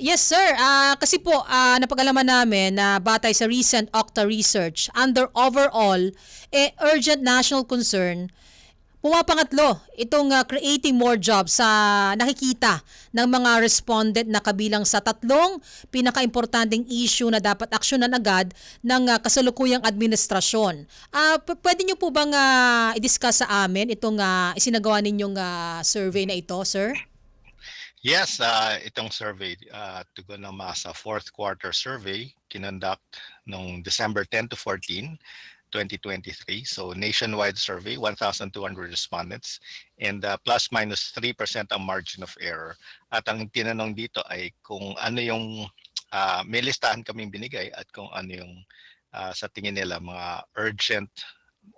yes sir, Ah, kasi po ah, napag-alaman namin na batay sa recent Okta research, under overall eh, urgent national concern, pumapangatlo itong ah, creating more jobs sa nakikita ng mga respondent na kabilang sa tatlong pinakaimportanteng issue na dapat aksyonan agad ng ah, kasalukuyang administrasyon. P- pwede niyo po bang ah, i-discuss sa amin itong ah, isinagawa ninyong ah, survey na ito, sir? Yes, uh, itong survey, uh, tugon ng MASA fourth quarter survey, kinonduct noong December 10 to 14, 2023. So nationwide survey, 1,200 respondents and uh, plus minus 3% ang margin of error. At ang tinanong dito ay kung ano yung, uh, may listahan kaming binigay at kung ano yung uh, sa tingin nila mga urgent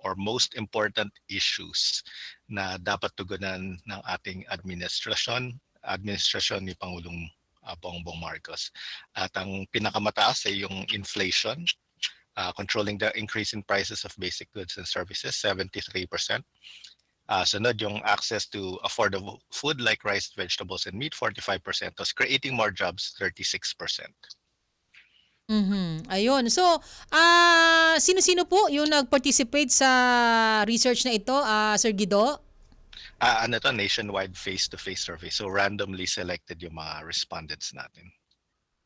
or most important issues na dapat tugunan ng ating administrasyon administrasyon ni Pangulong uh, Bongbong Marcos. At ang pinakamataas ay yung inflation, uh, controlling the increase in prices of basic goods and services, 73%. Uh, sunod yung access to affordable food like rice, vegetables, and meat, 45%. Tapos creating more jobs, 36%. Mhm. Ayun. So, ah sino-sino po yung nag-participate sa research na ito, ah Sir Guido? Ah, ano to, nationwide face-to-face survey. So randomly selected yung mga respondents natin.